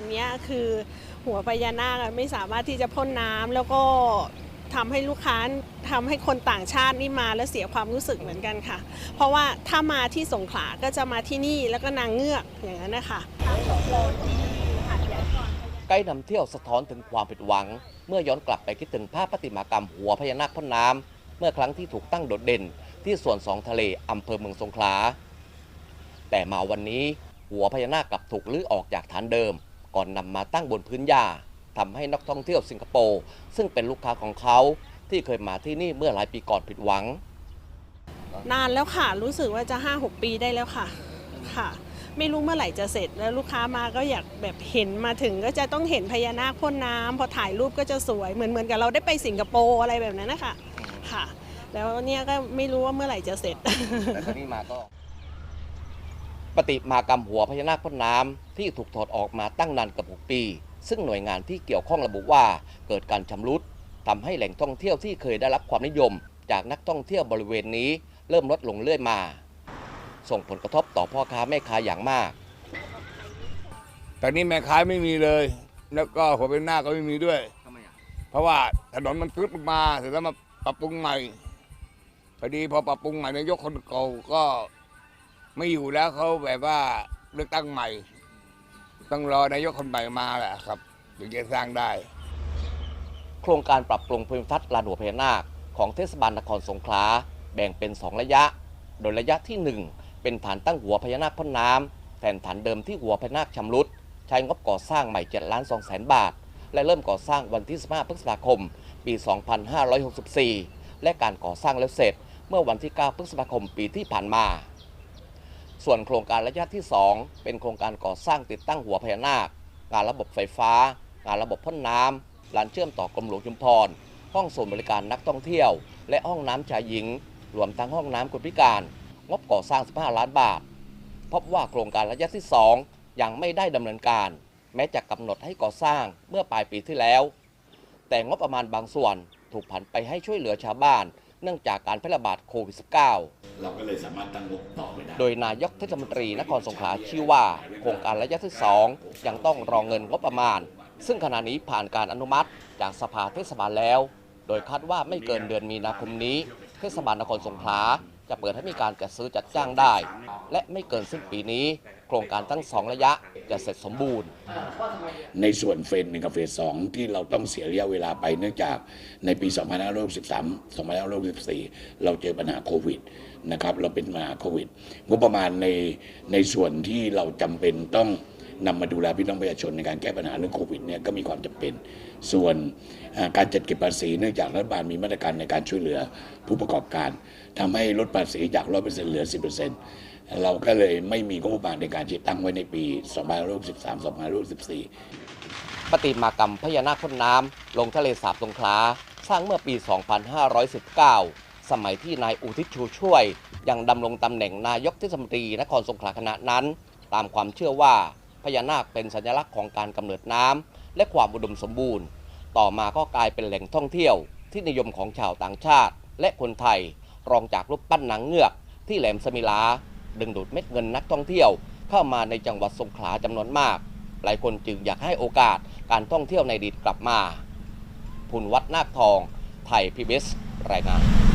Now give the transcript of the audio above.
อนนี้คือหัวพญานาคไม่สามารถที่จะพ่นน้ำแล้วก็ทำให้ลูกค้าทำให้คนต่างชาตินี่มาแล้วเสียความรู้สึกเหมือนกันค่ะ เพราะว่าถ้ามาที่สงขลาก็จะมาที่นี่แล้วก็นางเงือกอย่างนั้นนะคะไกด์นำเที่ยวสะท้อนถึงความผิดหวัง เมื่อย้อนกลับไปคิดถึงภาพประติมากรรมหัวพญานาคพ่นน้ำเมื่อครั้งที่ถูกตั้งโดดเด่น ที่ส่วนสองทะเลอำเภอเมืองสงขลาแต่มาวันนี้หัวพญานาคกลับถูกลื้อออกจากฐานเดิม ก่อนนำมาตั้งบนพื้นหญ้าทำให้นักท่องเที่ยวสิงคโปร์ซึ่งเป็นลูกค้าของเขาที่เคยมาที่นี่เมื่อหลายปีก่อนผิดหวัง นานแล้วค่ะ รู้สึกว่าจะ 5-6 ปีได้แล้วค่ะค่ะ ไม่รู้เมื่อไหร่จะเสร็จแล้วลูกค้ามาก็อยากแบบเห็นมาถึงก็จะต้องเห็นพญานาคพ่นน้ำพอถ่ายรูปก็จะสวยเหมือนเหมือนกับเราได้ไปสิงคโปร์อะไรแบบนั้นนะคะค่ะ แล้วเนี่ยก็ไม่รู้ว่าเมื่อไหร่จะเสร็จ แต่ตอนนี้มาก็ ปฏิมากรรมหัวพญานาคพ่นน้ำที่ถูกถอดออกมาตั้งนานกับ 6 ปี ซึ่งหน่วยงานที่เกี่ยวข้องระบุว่าเกิดการชำรุดทำให้แหล่งท่องเที่ยวที่เคยได้รับความนิยม จากนักท่องเที่ยวบริเวณนี้ เริ่มลดลงเรื่อยมา ส่งผลกระทบต่อพ่อค้าแม่ค้าอย่างมาก แตอนนี้แม่ค้าไม่มีเลย แล้วก็หัวเป็นหน้าก็ไม่มีด้วย เพราะว่าถนนมันทึบมาเสร็จแล้วมาปรับปรุงใหม่พอดีพอปรับปรุงใหม่นายกคนเก่าก็ ไม่อยู่แล้วเขาแบบว่าเลือกตั้งใหม่ ต้องรอนายกคนใหม่มาแหละครับถึงจะสร้างได้ โครงการปรับปรุงภูมิทัศน์ลานหัวพญานาคของเทศบาลนครสงขลาแบ่งเป็น 2 ระยะ โดยระยะที่ 1 เป็นฐานตั้งหัวพญานาคพ่นน้ำแทนฐานเดิมที่หัวพญานาคชำรุดใช้งบก่อสร้างใหม่7ล้าน2แสนบาท และเริ่มก่อสร้างวันที่ 15 พฤษภาคม ปี 2564 และการก่อสร้างแล้วเสร็จเมื่อวันที่ 9 พฤษภาคมปีที่ผ่านมา ส่วนโครงการระยะที่ 2 เป็นโครงการก่อสร้างติดตั้งหัวพญานาค งานระบบไฟฟ้า งานระบบพ่นน้ำลานเชื่อมต่อกรมหลวงชุมพร ห้องส่วนบริการนักท่องเที่ยว และห้องน้ำชายหญิง รวมทั้งห้องน้ำคนพิการ งบก่อสร้าง 15 ล้านบาท พบว่าโครงการระยะที่ 2 ยังไม่ได้ดำเนินการ แม้จะกำหนดให้ก่อสร้างเมื่อปลายปีที่แล้ว แต่งบประมาณบางส่วนถูกผันไปให้ช่วยเหลือชาวบ้าน เนื่องจากการแพร่ระบาดโควิด -19 เราก็เลยสามารถตั้งงบต่อไปได้ โดยนายกเทศมนตรีนครสงขลาชี้ว่า โครงการระยะที่ 2 ยังต้องรองเงินงบประมาณ ซึ่งขณะนี้ผ่านการอนุมัติจากสภาเทศบาลแล้ว โดยคาดว่าไม่เกินเดือนมีนาคมนี้ เทศบาลนครสงขลา จะเปิดให้มีการจัดซื้อจัดจ้างได้ และไม่เกินสิ้นปีนี้ โครงการทั้งสองระยะจะเสร็จสมบูรณ์ ในส่วนเฟสหนึ่งกับเฟสสองที่เราต้องเสียระยะเวลาไปเนื่องจากในปี 2563 2564 เราเจอปัญหาโควิดนะครับเราเป็นปัญหาโควิดงบประมาณในในส่วนที่เราจำเป็นต้อง นำมาดูแลพี่น้องประชาชนในการแก้ปัญหาเรื่องโควิดเนี่ยก็มีความจำเป็น ส่วนการจัดเก็บภาษีเนื่องจากรัฐบาลมีมาตรการในการช่วยเหลือผู้ประกอบการทำให้ลดภาษีจาก100%เซ็นต์เหลือ10%เปอร์เซ็นต์เราก็เลยไม่มีงบประมาณในการที่ตั้งไว้ในปี2563ปฏิมากรรมพญานาคพ่นน้ำลงทะเลสาบสงขลาสร้างเมื่อปี 2519 สมัยที่นายอุทิศชูช่วย ยังดำรงตำแหน่งนายกเทศมนตรีนครสงขลาขณะนั้น ตามความเชื่อว่า พญานาคเป็นสัญลักษณ์ของการกำเนิดน้ำและความอุดมสมบูรณ์ ต่อมาก็กลายเป็นแหล่งท่องเที่ยว ที่นิยมของชาวต่างชาติ และคนไทย รองจากรูปปั้นนางเงือก ที่แหลมสมิลา ดึงดูดเม็ดเงินนักท่องเที่ยว เข้ามาในจังหวัดสงขลาจำนวนมาก หลายคนจึงอยากให้โอกาสการท่องเที่ยวในอดีตกลับมาพุนวัดนาคทอง ไทยพีบีเอสรายงาน